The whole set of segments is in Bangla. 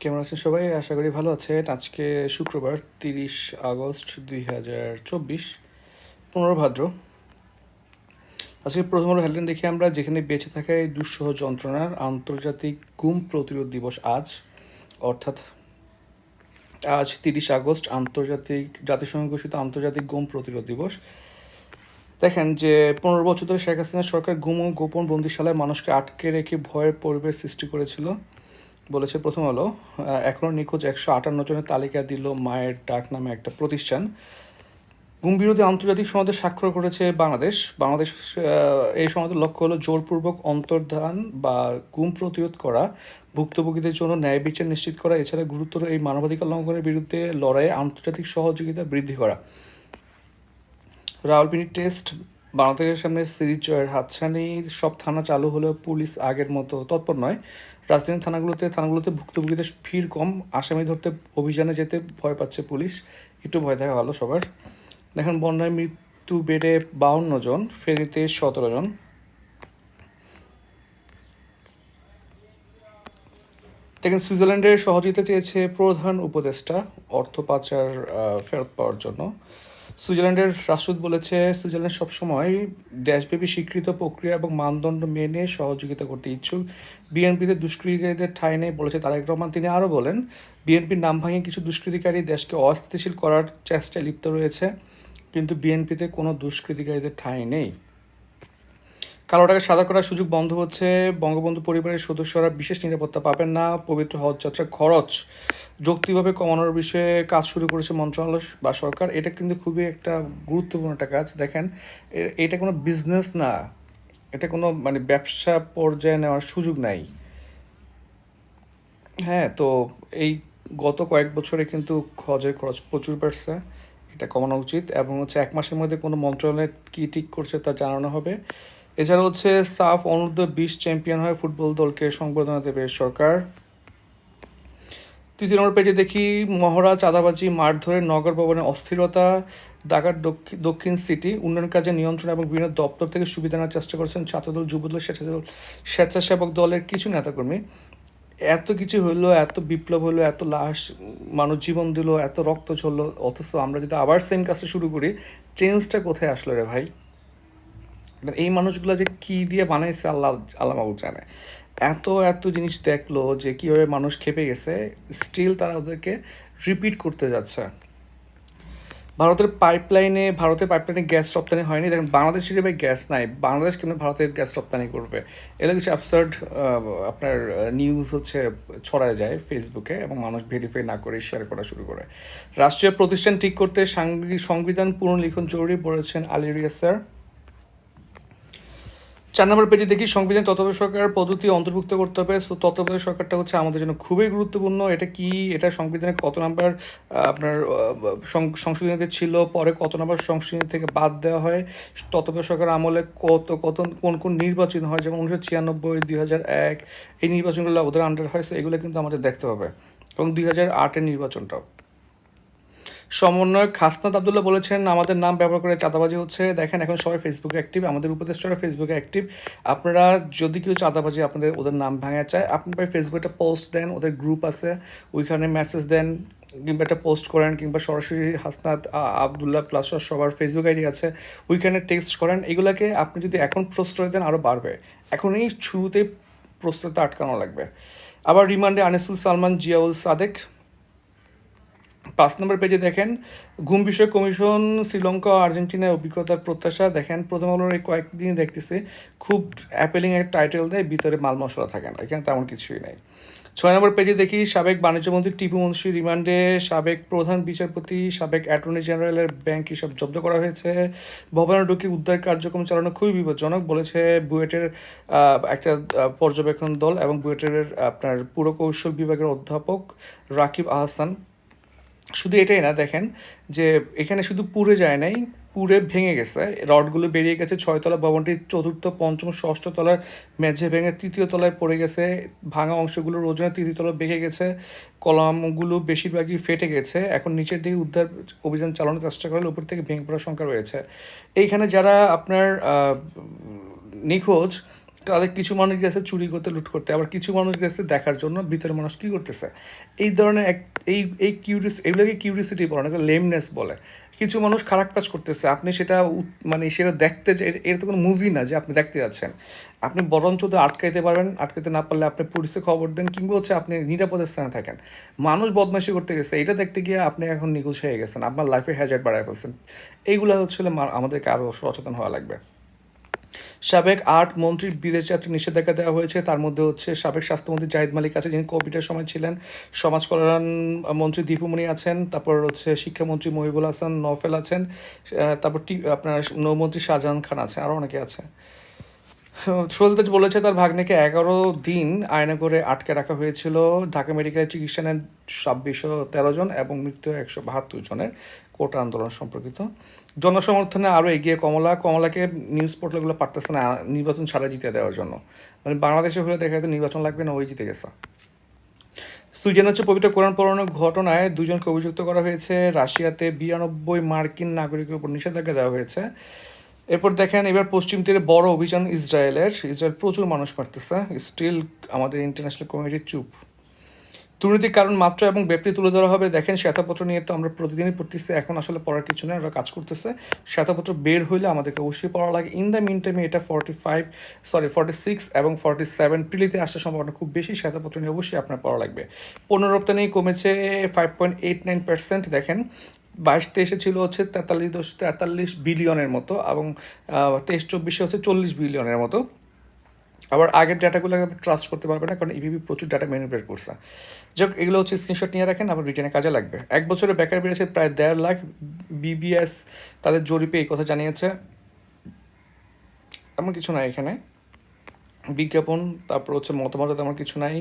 কেমন আছেন সবাই? আশা করি ভালো আছেন। আজকে শুক্রবার, তিরিশ আগস্ট দুই হাজার চব্বিশ। পনেরো ভাদ্র। আজকে প্রথম হেডলাইন দেখি আমরা যেখানে বেঁচে থাকায় দুঃসহ যন্ত্রণার আন্তর্জাতিক গুম প্রতিরোধ দিবস আজ, অর্থাৎ আজ তিরিশ আগস্ট আন্তর্জাতিক, জাতিসংঘ ঘোষিত আন্তর্জাতিক গুম প্রতিরোধ দিবস। দেখেন যে পনেরো বছর ধরে শেখ হাসিনা সরকার গুম ও গোপন বন্দিশালায় মানুষকে আটকে রেখে ভয়ের পরিবেশ সৃষ্টি করেছিল। বলেছে, প্রথম আলো এখনও নিখোঁজ একশো আটান্ন জনের তালিকা দিল মায়ের ডাক নামে একটা প্রতিষ্ঠান। গুম আন্তর্জাতিক সনদে স্বাক্ষর করেছে বাংলাদেশ। বাংলাদেশ এই সনদের লক্ষ্য হলো জোরপূর্বক অন্তর্ধান বা গুম প্রতিরোধ করা, ভুক্তভোগীদের জন্য ন্যায় বিচার নিশ্চিত করা, এছাড়া গুরুতর এই মানবাধিকার লঙ্ঘনের বিরুদ্ধে লড়াইয়ে আন্তর্জাতিক সহযোগিতা বৃদ্ধি করা। রাওয়ালপিন্ডি টেস্ট বাংলাদেশের সামনে সিরিজ জয়ের হাতছানি, সব থানা চালু হলেও পুলিশ আগের মতো তৎপর নয়। রাজধানীর থানাগুলোতে থানাগুলোতে ভুক্তভোগীদের ভিড় কম, আসামি ধরতে অভিযানে যেতে ভয় পাচ্ছে পুলিশ। একটু ভয় থাকা ভালো সবার। দেখেন, বন্যায় মৃত্যু বেড়ে বাউন্ন জন ফেরিতে সতেরো জন। দেখেন সুইজারল্যান্ডের সহযোগিতা চেয়েছে প্রধান উপদেষ্টা, অর্থ পাচার ফেরত পাওয়ার জন্য। সুইজারল্যান্ডের রাষ্ট্রদূত বলেছে, সুইজারল্যান্ড সবসময় দেশব্যাপী স্বীকৃত প্রক্রিয়া এবং মানদণ্ড মেনে সহযোগিতা করতে ইচ্ছুক। বিএনপিতে দুষ্কৃতিকারীদের ঠাঁই নেই বলেছে তারেক রহমান। তিনি আরও বলেন, বিএনপির নাম ভাঙিয়ে কিছু দুষ্কৃতিকারী দেশকে অস্থিতিশীল করার চেষ্টায় লিপ্ত রয়েছে, কিন্তু বিএনপিতে কোনো দুষ্কৃতিকারীদের ঠাঁই নেই। কালো টাকা সাদা করার সুযোগ বন্ধ হচ্ছে। বঙ্গবন্ধু পরিবারের সদস্যরা বিশেষ নিরাপত্তা পাবেন না, পবিত্র হজ যাত্রার খরচ যৌক্তিকভাবে কমানোর বিষয়ে কাজ শুরু করেছে মন্ত্রণালয় বা সরকার, এটা কিন্তু খুবই একটা গুরুত্বপূর্ণ একটা কাজ। দেখেন এটা কোনো বিজনেস না। এটা কোনো মানে ব্যবসা পর্যায়ে নেওয়ার সুযোগ নাই। হ্যাঁ তো এই গত কয়েক বছরে কিন্তু হজের খরচ প্রচুর বাড়ছে, এটা কমানো উচিত। এবং হচ্ছে এক মাসের মধ্যে কোনো মন্ত্রণালয় কী ঠিক করছে তা জানানো হবে। এছাড়া হচ্ছে সাফ অনূর্ধ্ব বিশ চ্যাম্পিয়ন হয় ফুটবল দলকে সংবর্ধনা দেবে সরকার। তৃতীয় নম্বর পেজে দেখি, মহড়া, চাঁদাবাজি, মারধরে, নগর ভবনে অস্থিরতা, ঢাকার দক্ষি- দক্ষিণ সিটি উন্নয়ন কাজে নিয়ন্ত্রণ এবং বিভিন্ন দপ্তর থেকে সুবিধা নেওয়ার চেষ্টা করছেন ছাত্রদল, যুবদল স্বেচ্ছাদল স্বেচ্ছাসেবক দলের কিছু নেতাকর্মী। এত কিছু হইল এত বিপ্লব হলো, এত লাশ মানুষ জীবন দিল, এত রক্ত ঝরলো, অথচ আমরা যদি আবার সেম কাজটা শুরু করি চেঞ্জটা কোথায় আসলো রে ভাই? এই মানুষগুলো যে কি দিয়ে বানাইছে, আল্লাহ আল্লাহ মাহবুব জানে। এত এত জিনিস দেখল যে কীভাবে মানুষ খেপে গেছে স্টিল তারা ওদেরকে রিপিট করতে যাচ্ছে। ভারতের পাইপলাইনে ভারতের পাইপলাইনে গ্যাস রপ্তানি হয়নি। দেখেন, বাংলাদেশের ভাই গ্যাস নাই। বাংলাদেশ কেমন ভারতের গ্যাস রপ্তানি করবে? এগুলো কিছু অ্যাবসার্ড আপনার নিউজ হচ্ছে, ছড়ায় যায় ফেসবুকে এবং মানুষ ভেরিফাই না করে শেয়ার করা শুরু করে। রাষ্ট্রীয় প্রতিষ্ঠান ঠিক করতে সাংবি- সংবিধান পুনর্লিখন জরুরি বলেছেন আলী রিয়াজ স্যার। চার নম্বর পেজে দেখি, সংবিধান তত্ত্বাবধায়ক সরকার পদ্ধতি অন্তর্ভুক্ত করতে হবে। সো তত্ত্বাবধায়ক সরকারটা হচ্ছে আমাদের জন্য খুবই গুরুত্বপূর্ণ। এটা কি? এটা সংবিধানে কত নাম্বার আপনার সং- সংশোধনীতে ছিল? পরে কত নাম্বার সংশোধনী থেকে বাদ দেওয়া হয়? তত্ত্বাবধায়ক সরকার আমলে কত কত, কোন কোন নির্বাচন হয়? যেমন উনিশশো ছিয়ানব্বই, দুই হাজার এক, এই নির্বাচনগুলো ওদের আন্ডার হয়েছে এগুলো কিন্তু আমাদের দেখতে হবে। এবং দুই হাজার আটের নির্বাচনটাও। সমন্বয়ক হাসনাত আবদুল্লাহ বলেছেন, আমাদের নাম ব্যবহার করে চাঁদাবাজি হচ্ছে। দেখেন, এখন সবাই ফেসবুকে অ্যাক্টিভ আমাদের উপদেষ্টারা ফেসবুকে অ্যাক্টিভ আপনারা যদি কেউ চাঁদাবাজি আপনাদের, ওদের নাম ভাঙা চায়, আপনি ভাই ফেসবুকে একটা পোস্ট দেন, ওদের গ্রুপ আছে, ওইখানে মেসেজ দেন, কিংবা একটা পোস্ট করেন, কিংবা সরাসরি হাসনাত আবদুল্লাহ প্লাস সবার ফেসবুক আইডি আছে, ওইখানে টেক্সট করেন। এগুলাকে আপনি যদি এখন প্রশ্রয় দেন আরও বাড়বে। এখন এই শুরুতেই প্রশ্রয়টা আটকানো লাগবে। আবার রিমান্ডে আনিসুল সালমান, জিয়াউল সাদেক পাঁচ নম্বর পেজে দেখেন, ঘুম বিষয়ক কমিশন শ্রীলঙ্কা ও আর্জেন্টিনার অভিজ্ঞতার প্রত্যাশা। দেখেন, প্রথম আলোর এই কয়েকদিন দেখতেছি, খুব অ্যাপেলিং একটা টাইটেল দেয়, ভিতরে মাল মশলা থাকে না, এখানে তেমন কিছুই নেই। ছয় নম্বর পেজে দেখি, সাবেক বাণিজ্যমন্ত্রী টিপু মুন্সি রিমান্ডে, সাবেক প্রধান বিচারপতি, সাবেক অ্যাটর্নি জেনারেলের ব্যাংক হিসাব জব্দ করা হয়েছে। ভবনে ঢুকে উদ্ধার কার্যক্রম চালানো খুবই বিপজ্জনক, বলেছে বুয়েটের একটা পর্যবেক্ষণ দল এবং বুয়েটের, আপনার পুরকৌশল বিভাগের অধ্যাপক রাকিব আহসান। শুধু এটাই না, দেখেন যে এখানে শুধু পুড়ে যায় নাই পুড়ে ভেঙে গেছে। রডগুলো বেরিয়ে গেছে, ছয়তলা ভবনটির চতুর্থ, পঞ্চম, ষষ্ঠ তলার মেঝে ভেঙে তৃতীয় তলায় পড়ে গেছে। ভাঙা অংশগুলোর ওজনে তৃতীয় তলা বেঁকে গেছে, কলামগুলো বেশিরভাগই ফেটে গেছে। এখন নিচের দিকে উদ্ধার অভিযান চালানোর চেষ্টা করলে উপর থেকে ভেঙে পড়ার সংখ্যা রয়েছে। এইখানে যারা আপনার নিখোঁজ তাদের কিছু মানুষ গেছে চুরি করতে, লুট করতে, আবার কিছু মানুষ গেছে দেখার জন্য ভিতরে মানুষ কী করতেছে? এই ধরনের এক, এই এই কিউরিস এগুলোকে কিউরিসিটি বলে না লেমনেস বলে। কিছু মানুষ খারাপ কাজ করতেছে, আপনি সেটা মানে সেটা দেখতে এর- তো কোনো মুভি না যে আপনি দেখতে যাচ্ছেন। আপনি বরঞ্চ তো আটকাইতে পারবেন, আটকাইতে না পারলে আপনি পুলিশে খবর দেন, কিংবা হচ্ছে আপনি নিরাপদের স্থানে থাকেন। মানুষ বদমাশি করতে গেছে, এটা দেখতে গিয়ে আপনি এখন নিখোঁজ হয়ে গেছেন, আপনার লাইফে হ্যাজার্ড বাড়ায় ফেলছেন। এইগুলো হচ্ছে আমাদেরকে আরও সচেতন হওয়া লাগবে। সাবেক আট মন্ত্রীর বিদেশ যাত্রী নিষেধাজ্ঞা দেওয়া হয়েছে। তার মধ্যে হচ্ছে সাবেক স্বাস্থ্যমন্ত্রী জাহিদ মালিক আছে যিনি কোভিডের সময় ছিলেন। সমাজ কল্যাণ মন্ত্রী দীপুমণি আছেন, তারপর হচ্ছে শিক্ষামন্ত্রী মহিবুল হাসান নফেল আছেন তারপর আপনার নৌমন্ত্রী শাহজাহান খান আছে আরও অনেকে আছে। সলতেজ বলেছে তার ভাগ্নেকে এগারো দিন আয়না করে আটকে রাখা হয়েছিল। ঢাকা মেডিকেলের চিকিৎসা নেন ছাব্বিশশো তেরো জন এবং মৃত্যু একশো বাহাত্তর জনের। কোটা আন্দোলন সম্পর্কিত। জনসমর্থনে আরও এগিয়ে কমলা। কমলাকে নিউজ পোর্টালগুলো পারতেছে না, নির্বাচন ছাড়া জিতে দেওয়ার জন্য। মানে বাংলাদেশে হলে দেখা যেত নির্বাচন লাগবে না, ওই জিতে গেছে। সুইডেন হচ্ছে পবিত্র কোরআন পড়ানোর ঘটনায় দুজনকে অভিযুক্ত করা হয়েছে। রাশিয়াতে বিরানব্বই মার্কিন নাগরিকের উপর নিষেধাজ্ঞা দেওয়া হয়েছে। এরপর দেখেন, এবার পশ্চিম তীরে বড় অভিযান ইসরায়েলের। ইসরায়েল প্রচুর মানুষ মারতেছে। স্টিল আমাদের ইন্টারন্যাশনাল কমিউনিটি চুপ। দুর্নীতির কারণ মাত্রা এবং ব্যাপ্তি তুলে ধরা হবে। দেখেন, শ্বেতাপত্র নিয়ে তো আমরা প্রতিদিনই পড়তেছি, এখন আসলে পড়ার কিছু নেই ওরা কাজ করতেছে। শ্বেতাপত্র বের হইলে আমাদেরকে অবশ্যই পড়া লাগে। ইন দ্য মিন টাইমে এটা forty five sorry forty six এবং ফর্টি সেভেন প্রিলিতে আসার সম্ভাবনা খুব বেশি, শ্বেতাপত্র নিয়ে অবশ্যই আপনার পড়া লাগবে। পণ্য রপ্তানি কমেছে five point eight nine percent দেখেন। বাইশ তেইশে ছিল হচ্ছে তেতাল্লিশ দশ তেতাল্লিশ বিলিয়নের মতো এবং তেইশ চব্বিশে হচ্ছে চল্লিশ বিলিয়নের মতো। আবার আগের ডাটাগুলো ট্রাস্ট করতে পারবে না, কারণ ইভিবি প্রচুর ডাটা ম্যানিপুলেট করছে। যাক, এগুলো হচ্ছে স্ক্রিনশট নিয়ে রাখেন, আবার রিটার্নে কাজে লাগবে। এক বছরে বেকার বেড়েছে প্রায় দেড় লাখ বিবিএস তাদের জরিপে এই কথা জানিয়েছে। তেমন কিছু নাই এখানে। বিজ্ঞাপন, তারপর হচ্ছে মতামত তেমন কিছু নাই।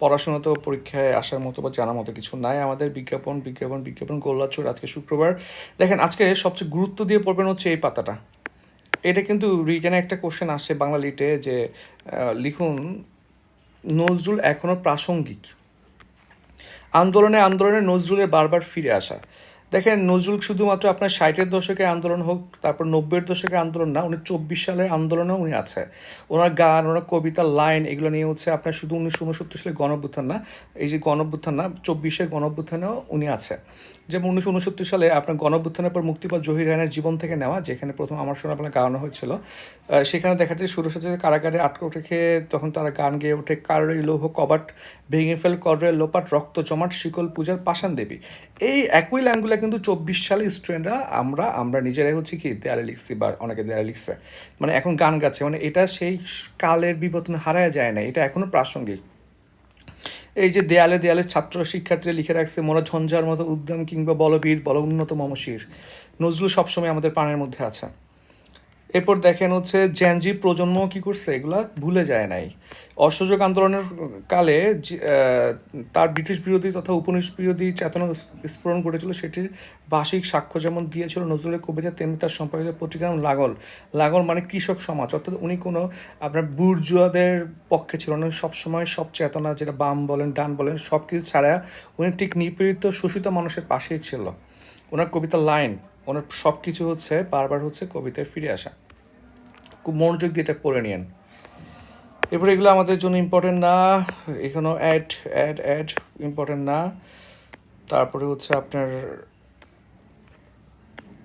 পড়াশোনা তো পরীক্ষায় আসার মতো বা জানার মতো কিছু নাই আমাদের। বিজ্ঞাপন বিজ্ঞাপন বিজ্ঞাপন গোল্লাচুর আজকে শুক্রবার। দেখেন, আজকে সবচেয়ে গুরুত্ব দিয়ে পড়বেন হচ্ছে এই পাতাটা। এটা কিন্তু রিটার্নে একটা কোশ্চেন আসে বাংলা লিটে যে লিখুন, নজরুল এখনও প্রাসঙ্গিক। আন্দোলনে আন্দোলনে নজরুলের বারবার ফিরে আসা। দেখেন নজরুল শুধুমাত্র আপনার ষাটের দশকের আন্দোলন হোক, তারপর নব্বইয়ের দশকের আন্দোলন না, উনি চব্বিশ সালের আন্দোলনেও উনি আছে। ওনার গান, ওনার কবিতা লাইন এগুলো নিয়ে হচ্ছে আপনার শুধু উনিশশো উনসত্তর সালে গণঅভ্যুত্থান না, এই যে গণঅভ্যুত্থান না, চব্বিশের গণঅভ্যুত্থানেও উনি আছে। যেমন উনিশশো উনসত্তর সালে আপনার গণঅভ্যুত্থানের পর মুক্তিপদ জহির রায়নের জীবন থেকে নেওয়া, যেখানে প্রথম আমার শোনা আপনার গাওয়ানো হয়েছিল সেখানে দেখা যায় সুরসাজে কারাগারে আটকে রেখে তখন তারা গান গেয়ে ওঠে কারোর লৌহ কবাট, ভেঙে ফেল কররে লোপাট, রক্ত জমাট, শিকল পূজার পাষাণ দেবী। এই একই লাইনগুলো কিন্তু চব্বিশ সালে স্টুডেন্টরা আমরা আমরা নিজেরাই হচ্ছে কি দেয়ালে লিখছি বা অনেকে দেয়ালে লিখছে। মানে এখন গান গাচ্ছে মানে এটা সেই কালের বিবর্তন হারায় যায় না, এটা এখনও প্রাসঙ্গিক। এই যে দেয়ালে দেয়ালে ছাত্র শিক্ষার্থীরা লিখে রাখছে, মোরা ঝঞ্ঝার মতো উদ্যম কিংবা বলবীর, বল উন্নত মমশির। নজরুল সবসময় আমাদের প্রাণের মধ্যে আছে। এরপর দেখেন হচ্ছে জ্যানজি প্রজন্ম কি করছে? এগুলা ভুলে যায় নাই। অসহযোগ আন্দোলনের কালে তার ব্রিটিশ বিরোধী তথা উপনিবেশ বিরোধী চেতনা স্ফোরণ ঘটেছিল। সেটির ভাষিক সাক্ষ্য যেমন দিয়েছিল নজরুলের কবিতা, তেমনি তার সম্পাদিত পত্রিকার নাম লাগল। লাগল মানে কৃষক সমাজ। অর্থাৎ উনি কোনো আপনার বুর্জুয়াদের পক্ষে ছিল না। সবসময় সব চেতনা, যেটা বাম বলেন, ডান বলেন সব কিছু ছাড়া উনি ঠিক নিপীড়িত, শোষিত মানুষের পাশেই ছিল। ওনার কবিতা লাইন ওনার সব কিছু হচ্ছে, বারবার হচ্ছে কবিতায় ফিরে আসা। খুব মনোযোগ দিয়ে এটা পড়ে নিন এরপর এগুলো আমাদের জন্য ইম্পর্টেন্ট না, এখানেও অ্যাড অ্যাড অ্যাড ইম্পর্টেন্ট না। তারপরে হচ্ছে আপনার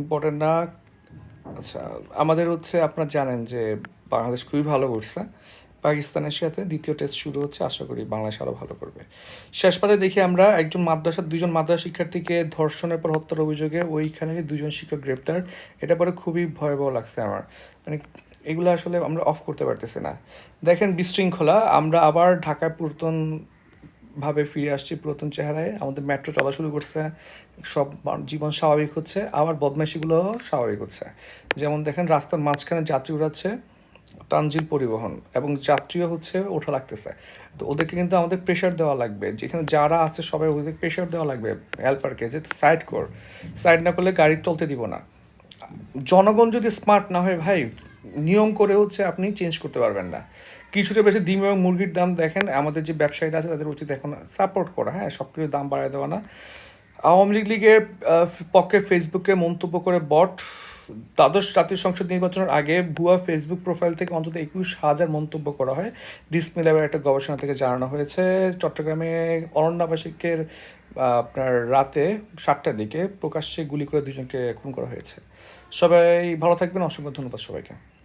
ইম্পর্টেন্ট না। আচ্ছা আমাদের হচ্ছে আপনার জানেন যে বাংলাদেশ খুবই ভালো করছে। পাকিস্তানের সাথে দ্বিতীয় টেস্ট শুরু হচ্ছে, আশা করি বাংলাদেশ আরও ভালো করবে। শেষ শেষবারে দেখি আমরা একজন মাদ্রাসার দুজন মাদ্রাসা শিক্ষার্থীকে ধর্ষণের পর হত্যার অভিযোগে ওইখানেরই দুজন শিক্ষক গ্রেপ্তার। এটা পরে খুবই ভয়াবহ লাগছে আমার। মানে এগুলো আসলে আমরা অফ করতে পারতেছি না। দেখেন বিশৃঙ্খলা, আমরা আবার ঢাকায় পুরাতন ভাবে ফিরে আসছি, পুরাতন চেহারায়। আমাদের মেট্রো চলা শুরু করছে, সব জীবন স্বাভাবিক হচ্ছে, আবার বদমাইশিগুলো স্বাভাবিক হচ্ছে। যেমন দেখেন রাস্তার মাঝখানে যাত্রী উড়াচ্ছে তানজিল পরিবহন এবং যাত্রীও হচ্ছে ওঠা লাগতেছে। তো ওদেরকে কিন্তু আমাদের প্রেশার দেওয়া লাগবে। যেখানে যারা আছে সবাই ওদের প্রেশার দেওয়া লাগবে হেল্পারকে যে সাইড কর সাইড না করলে গাড়ি চলতে দিব না। জনগণ যদি স্মার্ট না হয় ভাই, নিয়ম করে হচ্ছে আপনি চেঞ্জ করতে পারবেন না। কিছুটা বেশি ডিম এবং মুরগির দাম দেখেন, আমাদের যে ব্যবসায়ীরা আছে তাদের উচিত এখন সাপোর্ট করা। হ্যাঁ সব কিছু দাম বাড়ায় দেওয়া না। আওয়ামী লীগ লীগের পক্ষে ফেসবুকে মন্তব্য করে বট দ্বাদশ জাতীয় সংসদ নির্বাচনের আগে ভুয়া ফেসবুক প্রোফাইল থেকে অন্তত একুশ হাজার মন্তব্য করা হয়। ডিসমি ল্যাবের একটা গবেষণা থেকে জানানো হয়েছে। চট্টগ্রামে অরণ্যাবাসিকের আপনার রাতে সাতটার দিকে প্রকাশ্যে গুলি করে দুজনকে খুন করা হয়েছে। সবাই ভালো থাকবেন। অসংখ্য ধন্যবাদ সবাইকে।